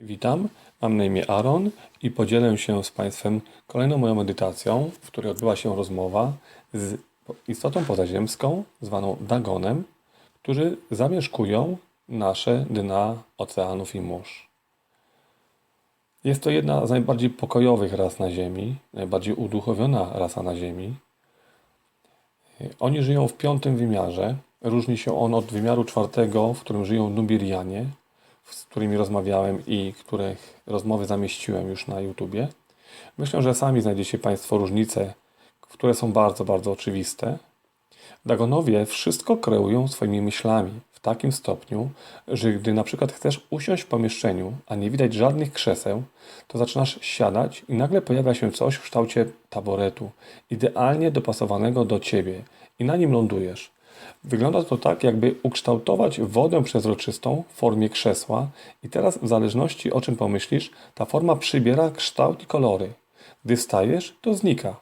Witam, mam na imię Aaron i podzielę się z Państwem kolejną moją medytacją, w której odbyła się rozmowa z istotą pozaziemską zwaną Dagonem, którzy zamieszkują nasze dna oceanów i mórz. Jest to jedna z najbardziej pokojowych ras na Ziemi, najbardziej uduchowiona rasa na Ziemi. Oni żyją w piątym wymiarze. Różni się on od wymiaru czwartego, w którym żyją Nubirianie, z którymi rozmawiałem i których rozmowy zamieściłem już na YouTubie. Myślę, że sami znajdziecie Państwo różnice, które są bardzo, bardzo oczywiste. Dagonowie wszystko kreują swoimi myślami w takim stopniu, że gdy na przykład chcesz usiąść w pomieszczeniu, a nie widać żadnych krzeseł, to zaczynasz siadać i nagle pojawia się coś w kształcie taboretu, idealnie dopasowanego do ciebie i na nim lądujesz. Wygląda to tak, jakby ukształtować wodę przezroczystą w formie krzesła i teraz w zależności o czym pomyślisz, ta forma przybiera kształt i kolory. Gdy wstajesz, to znika.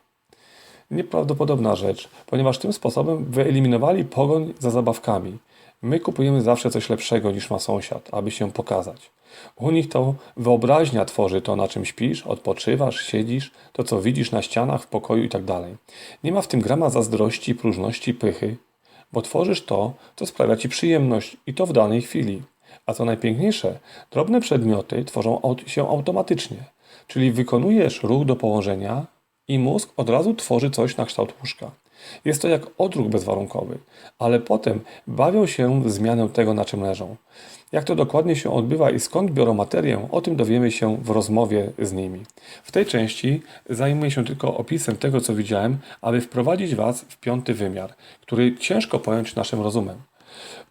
Nieprawdopodobna rzecz, ponieważ tym sposobem wyeliminowali pogoń za zabawkami. My kupujemy zawsze coś lepszego niż ma sąsiad, aby się pokazać. U nich to wyobraźnia tworzy to, na czym śpisz, odpoczywasz, siedzisz, to co widzisz na ścianach, w pokoju itd. Nie ma w tym grama zazdrości, próżności, pychy, bo tworzysz to, co sprawia ci przyjemność i to w danej chwili. A co najpiękniejsze, drobne przedmioty tworzą się automatycznie, czyli wykonujesz ruch do położenia i mózg od razu tworzy coś na kształt łóżka. Jest to jak odruch bezwarunkowy, ale potem bawią się w zmianę tego, na czym leżą. Jak to dokładnie się odbywa i skąd biorą materię, o tym dowiemy się w rozmowie z nimi. W tej części zajmuję się tylko opisem tego, co widziałem, aby wprowadzić Was w piąty wymiar, który ciężko pojąć naszym rozumem.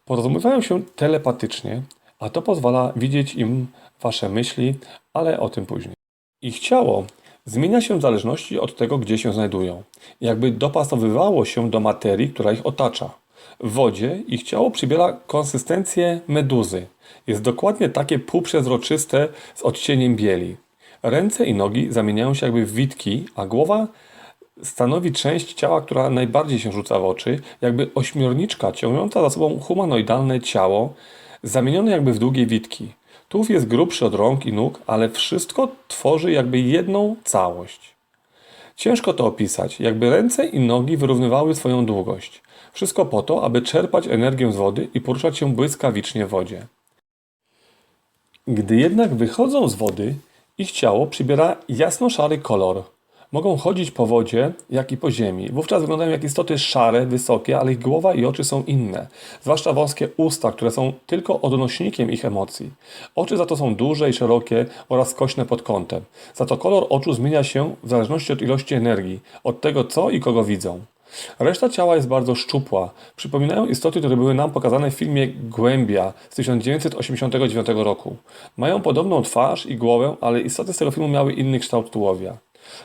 Porozumiewają się telepatycznie, a to pozwala widzieć im Wasze myśli, ale o tym później. Ich ciało zmienia się w zależności od tego, gdzie się znajdują. Jakby dopasowywało się do materii, która ich otacza. W wodzie ich ciało przybiera konsystencję meduzy. Jest dokładnie takie półprzezroczyste z odcieniem bieli. Ręce i nogi zamieniają się jakby w witki, a głowa stanowi część ciała, która najbardziej się rzuca w oczy, jakby ośmiorniczka ciągnąca za sobą humanoidalne ciało, zamienione jakby w długie witki. Tułów jest grubszy od rąk i nóg, ale wszystko tworzy jakby jedną całość. Ciężko to opisać, jakby ręce i nogi wyrównywały swoją długość. Wszystko po to, aby czerpać energię z wody i poruszać się błyskawicznie w wodzie. Gdy jednak wychodzą z wody, ich ciało przybiera jasno-szary kolor. Mogą chodzić po wodzie, jak i po ziemi. Wówczas wyglądają jak istoty szare, wysokie, ale ich głowa i oczy są inne. Zwłaszcza wąskie usta, które są tylko odnośnikiem ich emocji. Oczy za to są duże i szerokie oraz skośne pod kątem. Za to kolor oczu zmienia się w zależności od ilości energii, od tego co i kogo widzą. Reszta ciała jest bardzo szczupła. Przypominają istoty, które były nam pokazane w filmie Głębia z 1989 roku. Mają podobną twarz i głowę, ale istoty z tego filmu miały inny kształt tułowia.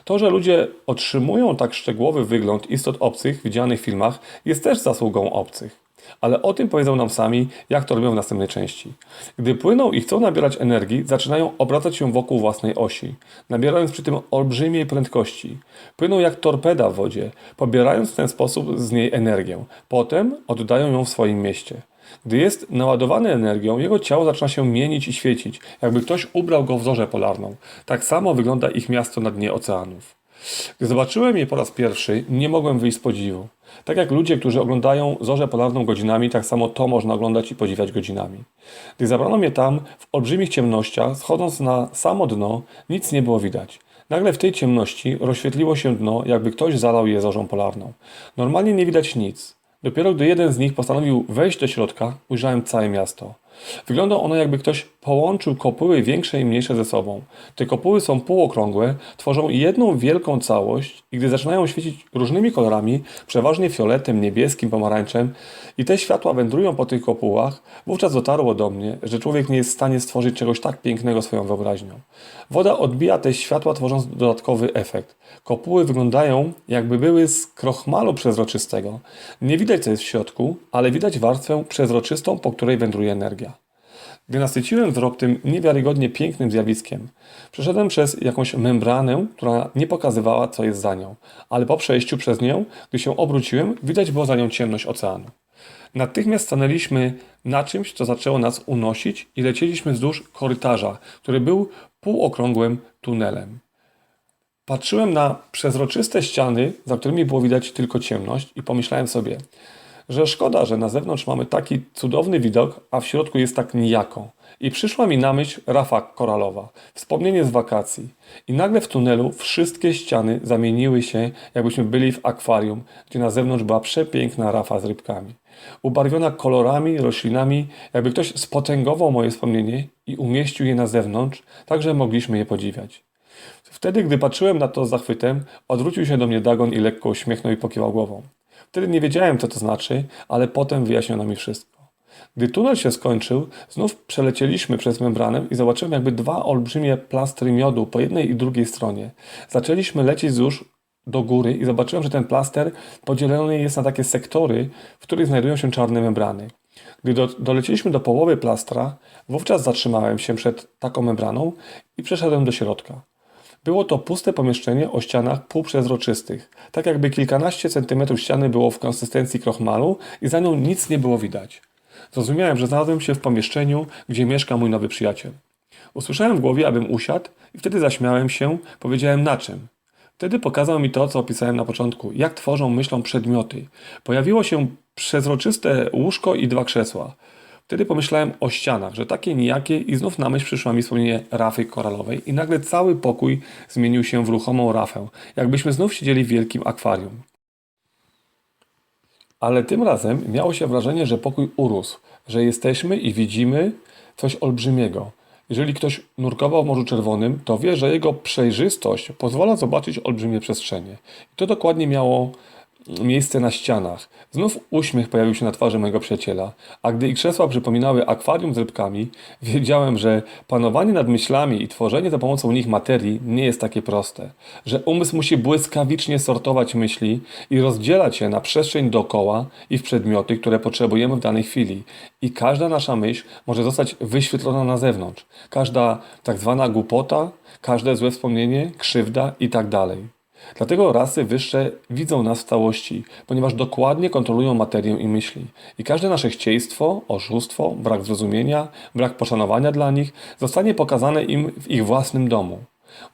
To, że ludzie otrzymują tak szczegółowy wygląd istot obcych widzianych w filmach, jest też zasługą obcych. Ale o tym powiedzą nam sami, jak to robią w następnej części. Gdy płyną i chcą nabierać energii, zaczynają obracać się wokół własnej osi, nabierając przy tym olbrzymiej prędkości. Płyną jak torpeda w wodzie, pobierając w ten sposób z niej energię. Potem oddają ją w swoim mieście. Gdy jest naładowany energią, jego ciało zaczyna się mienić i świecić, jakby ktoś ubrał go w zorzę polarną. Tak samo wygląda ich miasto na dnie oceanów. Gdy zobaczyłem je po raz pierwszy, nie mogłem wyjść z podziwu. Tak jak ludzie, którzy oglądają zorzę polarną godzinami, tak samo to można oglądać i podziwiać godzinami. Gdy zabrano mnie tam, w olbrzymich ciemnościach, schodząc na samo dno, nic nie było widać. Nagle w tej ciemności rozświetliło się dno, jakby ktoś zalał je zorzą polarną. Normalnie nie widać nic. Dopiero gdy jeden z nich postanowił wejść do środka, ujrzałem całe miasto. Wygląda ono jakby ktoś połączył kopuły większe i mniejsze ze sobą. Te kopuły są półokrągłe, tworzą jedną wielką całość i gdy zaczynają świecić różnymi kolorami, przeważnie fioletem, niebieskim, pomarańczem i te światła wędrują po tych kopułach, wówczas dotarło do mnie, że człowiek nie jest w stanie stworzyć czegoś tak pięknego swoją wyobraźnią. Woda odbija te światła, tworząc dodatkowy efekt. Kopuły wyglądają jakby były z krochmalu przezroczystego. Nie widać co jest w środku, ale widać warstwę przezroczystą, po której wędruje energia. Gdy nasyciłem wzrok tym niewiarygodnie pięknym zjawiskiem, przeszedłem przez jakąś membranę, która nie pokazywała, co jest za nią, ale po przejściu przez nią, gdy się obróciłem, widać było za nią ciemność oceanu. Natychmiast stanęliśmy na czymś, co zaczęło nas unosić i lecieliśmy wzdłuż korytarza, który był półokrągłym tunelem. Patrzyłem na przezroczyste ściany, za którymi było widać tylko ciemność i pomyślałem sobie, że szkoda, że na zewnątrz mamy taki cudowny widok, a w środku jest tak nijako. I przyszła mi na myśl rafa koralowa, wspomnienie z wakacji. I nagle w tunelu wszystkie ściany zamieniły się, jakbyśmy byli w akwarium, gdzie na zewnątrz była przepiękna rafa z rybkami. Ubarwiona kolorami, roślinami, jakby ktoś spotęgował moje wspomnienie i umieścił je na zewnątrz, tak że mogliśmy je podziwiać. Wtedy, gdy patrzyłem na to z zachwytem, odwrócił się do mnie Dagon i lekko uśmiechnął i pokiwał głową. Wtedy nie wiedziałem, co to znaczy, ale potem wyjaśniono mi wszystko. Gdy tunel się skończył, znów przelecieliśmy przez membranę i zobaczyłem jakby dwa olbrzymie plastry miodu po jednej i drugiej stronie. Zaczęliśmy lecieć wzdłuż do góry i zobaczyłem, że ten plaster podzielony jest na takie sektory, w których znajdują się czarne membrany. Gdy do, doleciliśmy do połowy plastra, wówczas zatrzymałem się przed taką membraną i przeszedłem do środka. Było to puste pomieszczenie o ścianach półprzezroczystych, tak jakby kilkanaście centymetrów ściany było w konsystencji krochmalu i za nią nic nie było widać. Zrozumiałem, że znalazłem się w pomieszczeniu, gdzie mieszka mój nowy przyjaciel. Usłyszałem w głowie, abym usiadł i wtedy zaśmiałem się, powiedziałem na czym. Wtedy pokazał mi to, co opisałem na początku, jak tworzą myślą przedmioty. Pojawiło się przezroczyste łóżko i dwa krzesła. Wtedy pomyślałem o ścianach, że takie nijakie i znów na myśl przyszła mi wspomnienie rafy koralowej i nagle cały pokój zmienił się w ruchomą rafę, jakbyśmy znów siedzieli w wielkim akwarium. Ale tym razem miało się wrażenie, że pokój urósł, że jesteśmy i widzimy coś olbrzymiego. Jeżeli ktoś nurkował w Morzu Czerwonym, to wie, że jego przejrzystość pozwala zobaczyć olbrzymie przestrzenie. I to dokładnie miało miejsce na ścianach. Znów uśmiech pojawił się na twarzy mojego przyjaciela, a gdy ich krzesła przypominały akwarium z rybkami, wiedziałem, że panowanie nad myślami i tworzenie za pomocą nich materii nie jest takie proste. Że umysł musi błyskawicznie sortować myśli i rozdzielać je na przestrzeń dookoła i w przedmioty, które potrzebujemy w danej chwili. I każda nasza myśl może zostać wyświetlona na zewnątrz. Każda tak zwana głupota, każde złe wspomnienie, krzywda i tak dalej. Dlatego rasy wyższe widzą nas w całości, ponieważ dokładnie kontrolują materię i myśli. I każde nasze chcieństwo, oszustwo, brak zrozumienia, brak poszanowania dla nich zostanie pokazane im w ich własnym domu.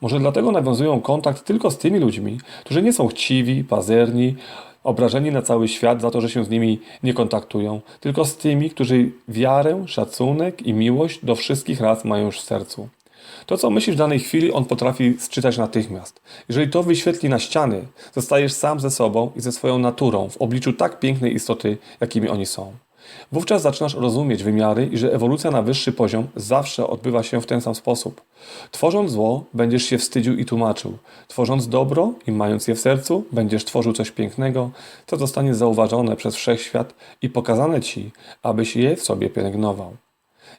Może dlatego nawiązują kontakt tylko z tymi ludźmi, którzy nie są chciwi, pazerni, obrażeni na cały świat za to, że się z nimi nie kontaktują, tylko z tymi, którzy wiarę, szacunek i miłość do wszystkich ras mają już w sercu. To, co myślisz w danej chwili, on potrafi sczytać natychmiast. Jeżeli to wyświetli na ściany, zostajesz sam ze sobą i ze swoją naturą w obliczu tak pięknej istoty, jakimi oni są. Wówczas zaczynasz rozumieć wymiary i że ewolucja na wyższy poziom zawsze odbywa się w ten sam sposób. Tworząc zło, będziesz się wstydził i tłumaczył. Tworząc dobro i mając je w sercu, będziesz tworzył coś pięknego, co zostanie zauważone przez wszechświat i pokazane ci, abyś je w sobie pielęgnował.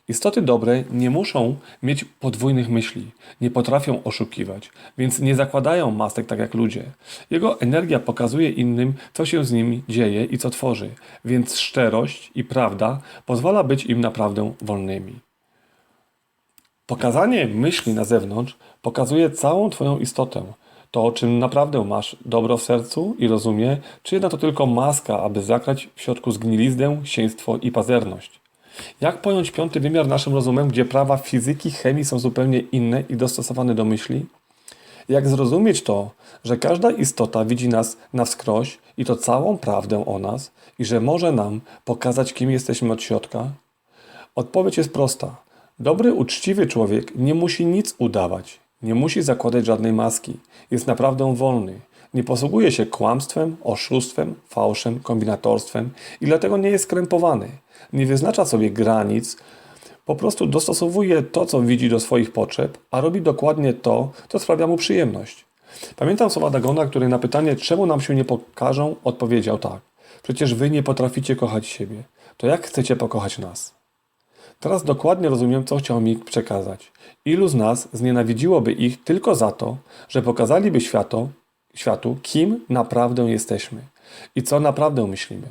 Istoty dobre nie muszą mieć podwójnych myśli, nie potrafią oszukiwać, więc nie zakładają masek tak jak ludzie. Jego energia pokazuje innym, co się z nimi dzieje i co tworzy, więc szczerość i prawda pozwala być im naprawdę wolnymi. Pokazanie myśli na zewnątrz pokazuje całą Twoją istotę. To, czym naprawdę masz dobro w sercu i rozumie, czy jedna to tylko maska, aby zakrać w środku zgnilizdę, sieństwo i pazerność. Jak pojąć piąty wymiar naszym rozumem, gdzie prawa fizyki, chemii są zupełnie inne i dostosowane do myśli? Jak zrozumieć to, że każda istota widzi nas na wskroś i to całą prawdę o nas i że może nam pokazać, kim jesteśmy od środka? Odpowiedź jest prosta. Dobry, uczciwy człowiek nie musi nic udawać, nie musi zakładać żadnej maski. Jest naprawdę wolny. Nie posługuje się kłamstwem, oszustwem, fałszem, kombinatorstwem i dlatego nie jest skrępowany. Nie wyznacza sobie granic, po prostu dostosowuje to, co widzi do swoich potrzeb, a robi dokładnie to, co sprawia mu przyjemność. Pamiętam słowa Dagona, który na pytanie, czemu nam się nie pokażą, odpowiedział tak. Przecież wy nie potraficie kochać siebie. To jak chcecie pokochać nas? Teraz dokładnie rozumiem, co chciał mi przekazać. Ilu z nas znienawidziłoby ich tylko za to, że pokazaliby światu, światu, kim naprawdę jesteśmy i co naprawdę myślimy.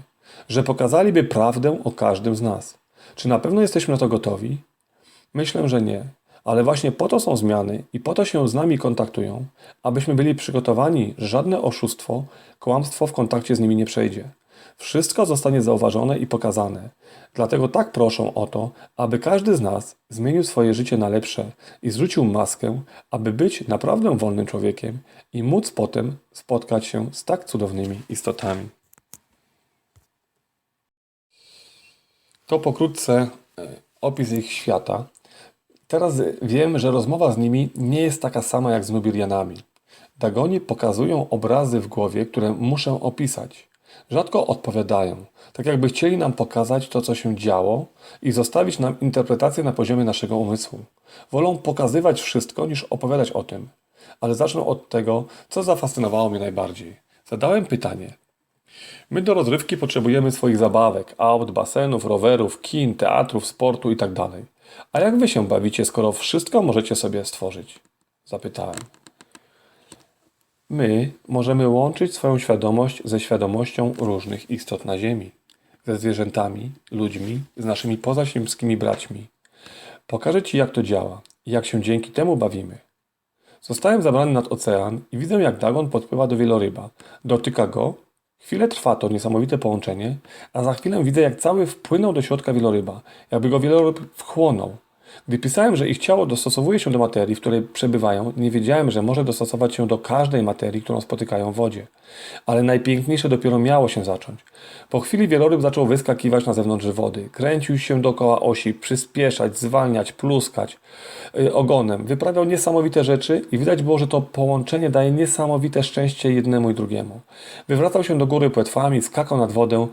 Że pokazaliby prawdę o każdym z nas. Czy na pewno jesteśmy na to gotowi? Myślę, że nie. Ale właśnie po to są zmiany i po to się z nami kontaktują, abyśmy byli przygotowani, że żadne oszustwo, kłamstwo w kontakcie z nimi nie przejdzie. Wszystko zostanie zauważone i pokazane. Dlatego tak proszę o to, aby każdy z nas zmienił swoje życie na lepsze i zrzucił maskę, aby być naprawdę wolnym człowiekiem i móc potem spotkać się z tak cudownymi istotami. To pokrótce e, opis ich świata. Teraz wiem, że rozmowa z nimi nie jest taka sama jak z Nubirianami. Dagoni pokazują obrazy w głowie, które muszę opisać. Rzadko odpowiadają, tak jakby chcieli nam pokazać to, co się działo i zostawić nam interpretację na poziomie naszego umysłu. Wolą pokazywać wszystko niż opowiadać o tym. Ale zacznę od tego, co zafascynowało mnie najbardziej. Zadałem pytanie, My do rozrywki potrzebujemy swoich zabawek, aut, basenów, rowerów, kin, teatrów, sportu itd. A jak wy się bawicie, skoro wszystko możecie sobie stworzyć? Zapytałem. My możemy łączyć swoją świadomość ze świadomością różnych istot na Ziemi, ze zwierzętami, ludźmi, z naszymi pozaziemskimi braćmi. Pokażę Ci, jak to działa i jak się dzięki temu bawimy. Zostałem zabrany nad ocean i widzę, jak Dagon podpływa do wieloryba. Dotyka go, chwilę trwa to niesamowite połączenie, a za chwilę widzę, jak cały wpłynął do środka wieloryba, jakby go wieloryb wchłonął. Gdy pisałem, że ich ciało dostosowuje się do materii, w której przebywają, nie wiedziałem, że może dostosować się do każdej materii, którą spotykają w wodzie. Ale najpiękniejsze dopiero miało się zacząć. Po chwili wieloryb zaczął wyskakiwać na zewnątrz wody. Kręcił się dookoła osi, przyspieszać, zwalniać, pluskać yy, ogonem. Wyprawiał niesamowite rzeczy i widać było, że to połączenie daje niesamowite szczęście jednemu i drugiemu. Wywracał się do góry płetwami, skakał nad wodę.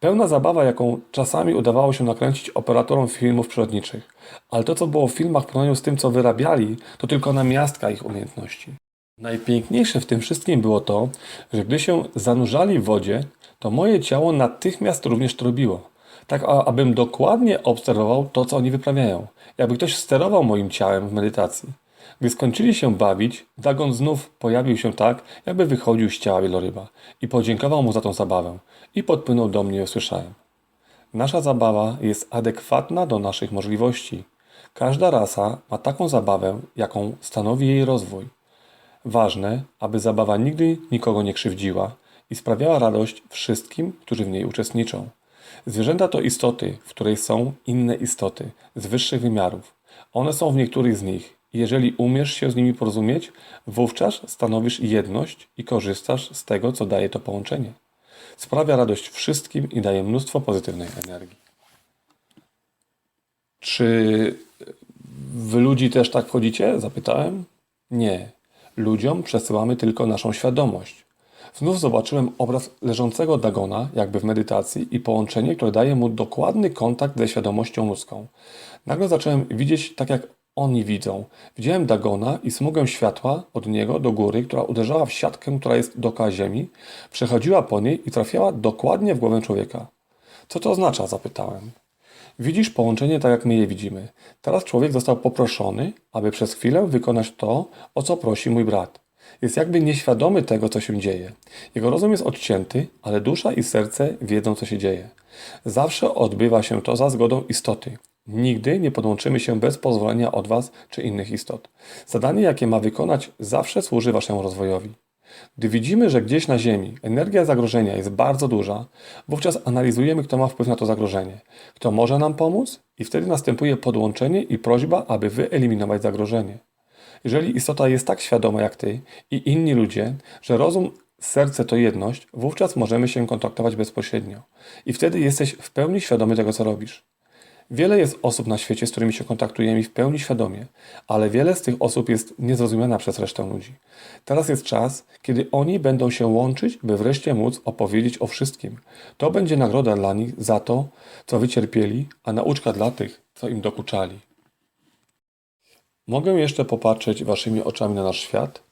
Pełna zabawa, jaką czasami udawało się nakręcić operatorom filmów przyrodniczych. Ale to, co było w filmach w porównaniu z tym, co wyrabiali, to tylko namiastka ich umiejętności. Najpiękniejsze w tym wszystkim było to, że gdy się zanurzali w wodzie, to moje ciało natychmiast również to robiło. Tak, abym dokładnie obserwował to, co oni wyprawiają. Jakby ktoś sterował moim ciałem w medytacji. Gdy skończyli się bawić, Dagon znów pojawił się tak, jakby wychodził z ciała wieloryba i podziękował mu za tą zabawę i podpłynął do mnie i usłyszałem. Nasza zabawa jest adekwatna do naszych możliwości. Każda rasa ma taką zabawę, jaką stanowi jej rozwój. Ważne, aby zabawa nigdy nikogo nie krzywdziła i sprawiała radość wszystkim, którzy w niej uczestniczą. Zwierzęta to istoty, w której są inne istoty z wyższych wymiarów. One są w niektórych z nich. Jeżeli umiesz się z nimi porozumieć, wówczas stanowisz jedność i korzystasz z tego, co daje to połączenie. Sprawia radość wszystkim i daje mnóstwo pozytywnej energii. Czy Wy ludzi też tak wchodzicie? Zapytałem. Nie. Ludziom przesyłamy tylko naszą świadomość. Znów zobaczyłem obraz leżącego Dagona, jakby w medytacji, i połączenie, które daje mu dokładny kontakt ze świadomością ludzką. Nagle zacząłem widzieć tak, jak oni widzą. Widziałem Dagona i smugę światła od niego do góry, która uderzała w siatkę, która jest dookoła Ziemi, przechodziła po niej i trafiała dokładnie w głowę człowieka. Co to oznacza? zapytałem. Widzisz połączenie tak, jak my je widzimy. Teraz człowiek został poproszony, aby przez chwilę wykonać to, o co prosi mój brat. Jest jakby nieświadomy tego, co się dzieje. Jego rozum jest odcięty, ale dusza i serce wiedzą, co się dzieje. Zawsze odbywa się to za zgodą istoty. Nigdy nie podłączymy się bez pozwolenia od Was czy innych istot. Zadanie, jakie ma wykonać, zawsze służy Waszemu rozwojowi. Gdy widzimy, że gdzieś na Ziemi energia zagrożenia jest bardzo duża, wówczas analizujemy, kto ma wpływ na to zagrożenie, kto może nam pomóc, i wtedy następuje podłączenie i prośba, aby wyeliminować zagrożenie. Jeżeli istota jest tak świadoma jak Ty i inni ludzie, że rozum, serce to jedność, wówczas możemy się kontaktować bezpośrednio. I wtedy jesteś w pełni świadomy tego, co robisz. Wiele jest osób na świecie, z którymi się kontaktujemy w pełni świadomie, ale wiele z tych osób jest niezrozumiana przez resztę ludzi. Teraz jest czas, kiedy oni będą się łączyć, by wreszcie móc opowiedzieć o wszystkim. To będzie nagroda dla nich za to, co wycierpieli, a nauczka dla tych, co im dokuczali. Mogę jeszcze popatrzeć waszymi oczami na nasz świat?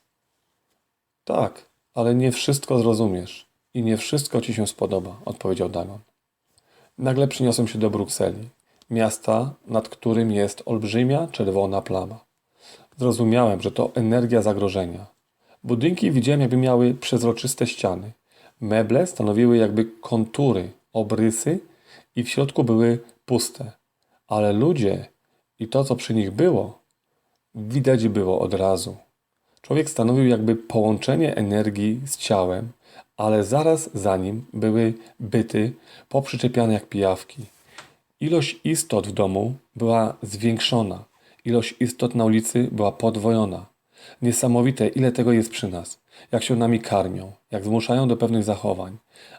Tak, ale nie wszystko zrozumiesz i nie wszystko ci się spodoba, odpowiedział Dagon. Nagle przyniosłem się do Brukseli, miasta, nad którym jest olbrzymia czerwona plama. Zrozumiałem, że to energia zagrożenia. Budynki widziałem, jakby miały przezroczyste ściany. Meble stanowiły jakby kontury, obrysy i w środku były puste. Ale ludzie i to, co przy nich było, widać było od razu. Człowiek stanowił jakby połączenie energii z ciałem, ale zaraz za nim były byty poprzyczepiane jak pijawki. Ilość istot w domu była zwiększona, ilość istot na ulicy była podwojona. Niesamowite, ile tego jest przy nas, jak się nami karmią, jak zmuszają do pewnych zachowań.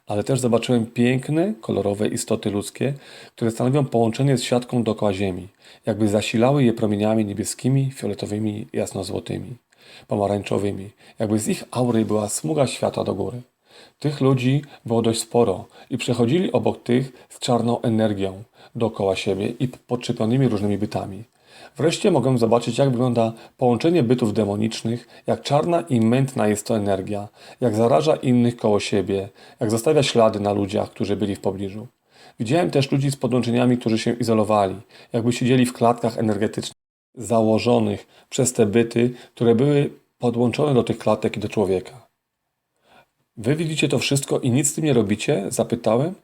Ale też zobaczyłem piękne, kolorowe istoty ludzkie, które stanowią połączenie z siatką dookoła Ziemi, jakby zasilały je promieniami niebieskimi, fioletowymi, jasnozłotymi, pomarańczowymi, jakby z ich aury była smuga światła do góry. Tych ludzi było dość sporo i przechodzili obok tych z czarną energią dookoła siebie i podczepionymi różnymi bytami. Wreszcie mogłem zobaczyć, jak wygląda połączenie bytów demonicznych, jak czarna i mętna jest to energia, jak zaraża innych koło siebie, jak zostawia ślady na ludziach, którzy byli w pobliżu. Widziałem też ludzi z podłączeniami, którzy się izolowali, jakby siedzieli w klatkach energetycznych założonych przez te byty, które były podłączone do tych klatek i do człowieka. Wy widzicie to wszystko i nic z tym nie robicie? Zapytałem.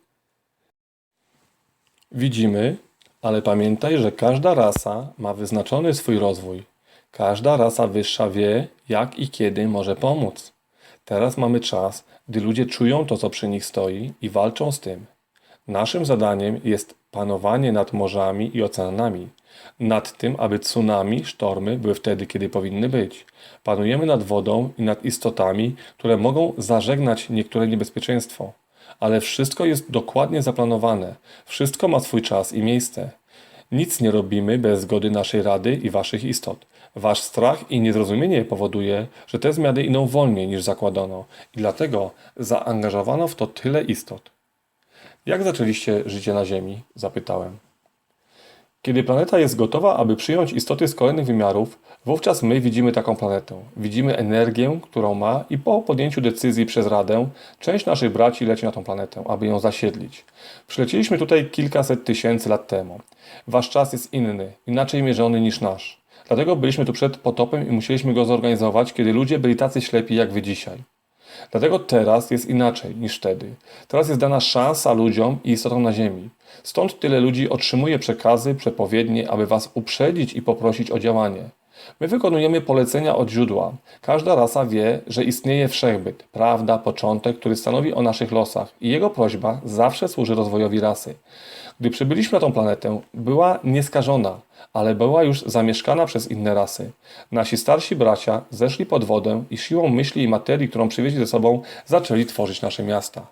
Widzimy, ale pamiętaj, że każda rasa ma wyznaczony swój rozwój. Każda rasa wyższa wie, jak i kiedy może pomóc. Teraz mamy czas, gdy ludzie czują to, co przy nich stoi i walczą z tym. Naszym zadaniem jest panowanie nad morzami i oceanami, nad tym, aby tsunami, sztormy były wtedy, kiedy powinny być. Panujemy nad wodą i nad istotami, które mogą zażegnać niektóre niebezpieczeństwo. Ale wszystko jest dokładnie zaplanowane, wszystko ma swój czas i miejsce. Nic nie robimy bez zgody naszej rady i waszych istot. Wasz strach i niezrozumienie powoduje, że te zmiany idą wolniej niż zakładano i dlatego zaangażowano w to tyle istot. Jak zaczęliście życie na Ziemi? Zapytałem. Kiedy planeta jest gotowa, aby przyjąć istoty z kolejnych wymiarów, wówczas my widzimy taką planetę. Widzimy energię, którą ma i po podjęciu decyzji przez Radę, część naszych braci leci na tą planetę, aby ją zasiedlić. Przylecieliśmy tutaj kilkaset tysięcy lat temu. Wasz czas jest inny, inaczej mierzony niż nasz. Dlatego byliśmy tu przed potopem i musieliśmy go zorganizować, kiedy ludzie byli tacy ślepi jak wy dzisiaj. Dlatego teraz jest inaczej niż wtedy. Teraz jest dana szansa ludziom i istotom na Ziemi. Stąd tyle ludzi otrzymuje przekazy, przepowiednie, aby was uprzedzić i poprosić o działanie. My wykonujemy polecenia od źródła. Każda rasa wie, że istnieje wszechbyt, prawda, początek, który stanowi o naszych losach i jego prośba zawsze służy rozwojowi rasy. Gdy przybyliśmy na tą planetę, była nieskażona, ale była już zamieszkana przez inne rasy. Nasi starsi bracia zeszli pod wodę i siłą myśli i materii, którą przywieźli ze sobą, zaczęli tworzyć nasze miasta.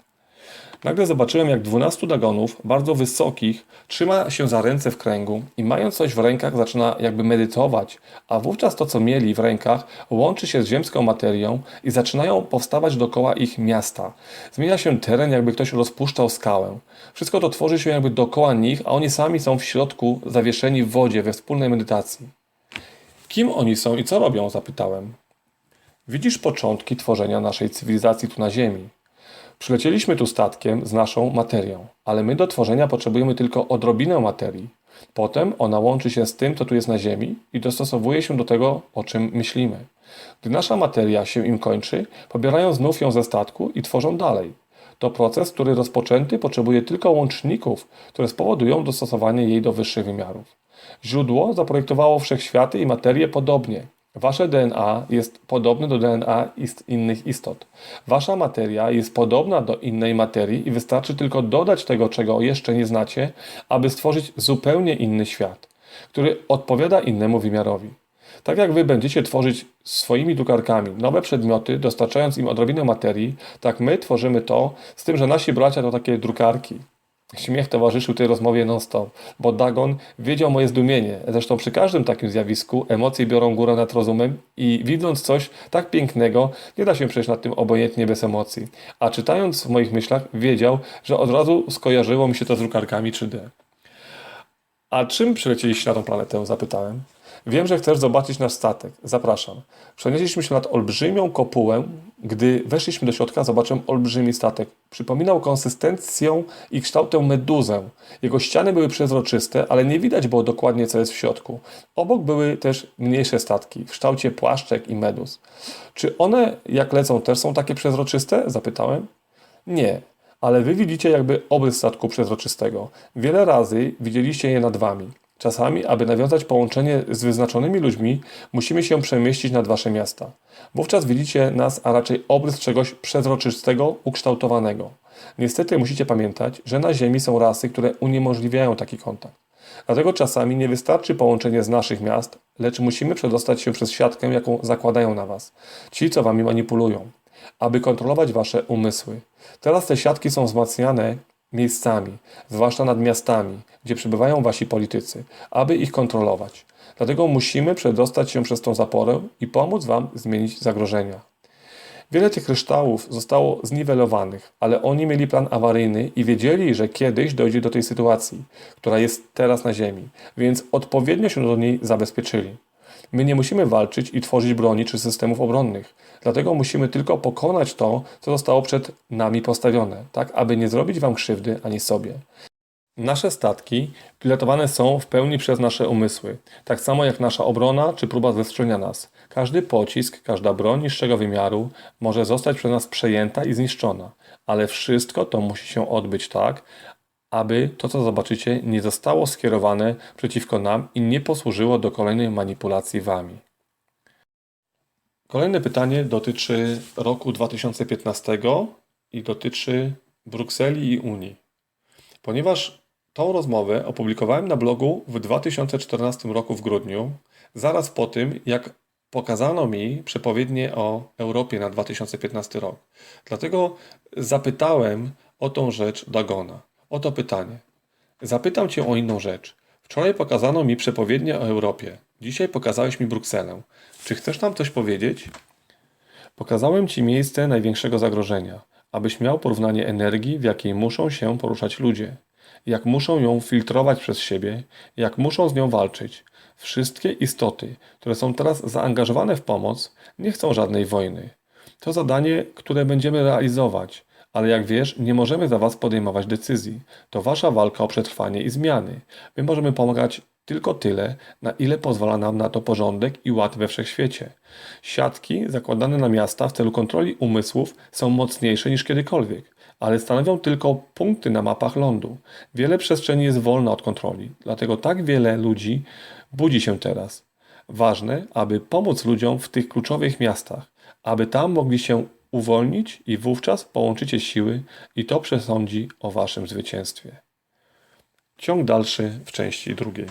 Nagle zobaczyłem, jak dwunastu dagonów, bardzo wysokich, trzyma się za ręce w kręgu i mając coś w rękach zaczyna jakby medytować, a wówczas to, co mieli w rękach, łączy się z ziemską materią i zaczynają powstawać dookoła ich miasta. Zmienia się teren, jakby ktoś rozpuszczał skałę. Wszystko to tworzy się jakby dookoła nich, a oni sami są w środku, zawieszeni w wodzie, we wspólnej medytacji. Kim oni są i co robią? zapytałem. Widzisz początki tworzenia naszej cywilizacji tu na Ziemi. Przylecieliśmy tu statkiem z naszą materią, ale my do tworzenia potrzebujemy tylko odrobinę materii. Potem ona łączy się z tym, co tu jest na Ziemi i dostosowuje się do tego, o czym myślimy. Gdy nasza materia się im kończy, pobierają znów ją ze statku i tworzą dalej. To proces, który rozpoczęty potrzebuje tylko łączników, które spowodują dostosowanie jej do wyższych wymiarów. Źródło zaprojektowało wszechświaty i materię podobnie. Wasze DNA jest podobne do DNA ist innych istot. Wasza materia jest podobna do innej materii i wystarczy tylko dodać tego, czego jeszcze nie znacie, aby stworzyć zupełnie inny świat, który odpowiada innemu wymiarowi. Tak jak wy będziecie tworzyć swoimi drukarkami nowe przedmioty, dostarczając im odrobinę materii, tak my tworzymy to, z tym, że nasi bracia to takie drukarki. Śmiech towarzyszył tej rozmowie non-stop, bo Dagon wiedział moje zdumienie. Zresztą przy każdym takim zjawisku emocje biorą górę nad rozumem i widząc coś tak pięknego, nie da się przejść nad tym obojętnie bez emocji. A czytając w moich myślach, wiedział, że od razu skojarzyło mi się to z drukarkami 3D. A czym przylecieliście na tą planetę? Zapytałem. Wiem, że chcesz zobaczyć nasz statek. Zapraszam. Przenieśliśmy się nad olbrzymią kopułę. Gdy weszliśmy do środka, zobaczyłem olbrzymi statek. Przypominał konsystencją i kształtem meduzę. Jego ściany były przezroczyste, ale nie widać było dokładnie, co jest w środku. Obok były też mniejsze statki w kształcie płaszczek i meduz. Czy one, jak lecą, też są takie przezroczyste? Zapytałem. Nie, ale wy widzicie jakby obrys statku przezroczystego. Wiele razy widzieliście je nad wami. Czasami, aby nawiązać połączenie z wyznaczonymi ludźmi, musimy się przemieścić nad wasze miasta. Wówczas widzicie nas, a raczej obrys czegoś przezroczystego, ukształtowanego. Niestety musicie pamiętać, że na Ziemi są rasy, które uniemożliwiają taki kontakt. Dlatego czasami nie wystarczy połączenie z naszych miast, lecz musimy przedostać się przez siatkę, jaką zakładają na was. Ci, co wami manipulują, aby kontrolować wasze umysły. Teraz te siatki są wzmacniane miejscami, zwłaszcza nad miastami, gdzie przebywają wasi politycy, aby ich kontrolować. Dlatego musimy przedostać się przez tą zaporę i pomóc wam zmienić zagrożenia. Wiele tych kryształów zostało zniwelowanych, ale oni mieli plan awaryjny i wiedzieli, że kiedyś dojdzie do tej sytuacji, która jest teraz na Ziemi, więc odpowiednio się do niej zabezpieczyli. My nie musimy walczyć i tworzyć broni czy systemów obronnych, dlatego musimy tylko pokonać to, co zostało przed nami postawione, tak aby nie zrobić wam krzywdy ani sobie. Nasze statki pilotowane są w pełni przez nasze umysły, tak samo jak nasza obrona czy próba zestrzelenia nas. Każdy pocisk, każda broń niższego wymiaru może zostać przez nas przejęta i zniszczona, ale wszystko to musi się odbyć tak, aby to, co zobaczycie, nie zostało skierowane przeciwko nam i nie posłużyło do kolejnej manipulacji wami. Kolejne pytanie dotyczy roku 2015 i dotyczy Brukseli i Unii. Ponieważ tą rozmowę opublikowałem na blogu w 2014 roku w grudniu, zaraz po tym, jak pokazano mi przepowiednie o Europie na 2015 rok. Dlatego zapytałem o tą rzecz Dagona. Oto pytanie. Zapytam Cię o inną rzecz. Wczoraj pokazano mi przepowiednie o Europie. Dzisiaj pokazałeś mi Brukselę. Czy chcesz nam coś powiedzieć? Pokazałem Ci miejsce największego zagrożenia, abyś miał porównanie energii, w jakiej muszą się poruszać ludzie, jak muszą ją filtrować przez siebie, jak muszą z nią walczyć. Wszystkie istoty, które są teraz zaangażowane w pomoc, nie chcą żadnej wojny. To zadanie, które będziemy realizować, ale jak wiesz, nie możemy za Was podejmować decyzji. To Wasza walka o przetrwanie i zmiany. My możemy pomagać tylko tyle, na ile pozwala nam na to porządek i ład we wszechświecie. Siatki zakładane na miasta w celu kontroli umysłów są mocniejsze niż kiedykolwiek, ale stanowią tylko punkty na mapach lądu. Wiele przestrzeni jest wolna od kontroli, dlatego tak wiele ludzi budzi się teraz. Ważne, aby pomóc ludziom w tych kluczowych miastach, aby tam mogli się uwolnić i wówczas połączycie siły i to przesądzi o waszym zwycięstwie. Ciąg dalszy w części drugiej.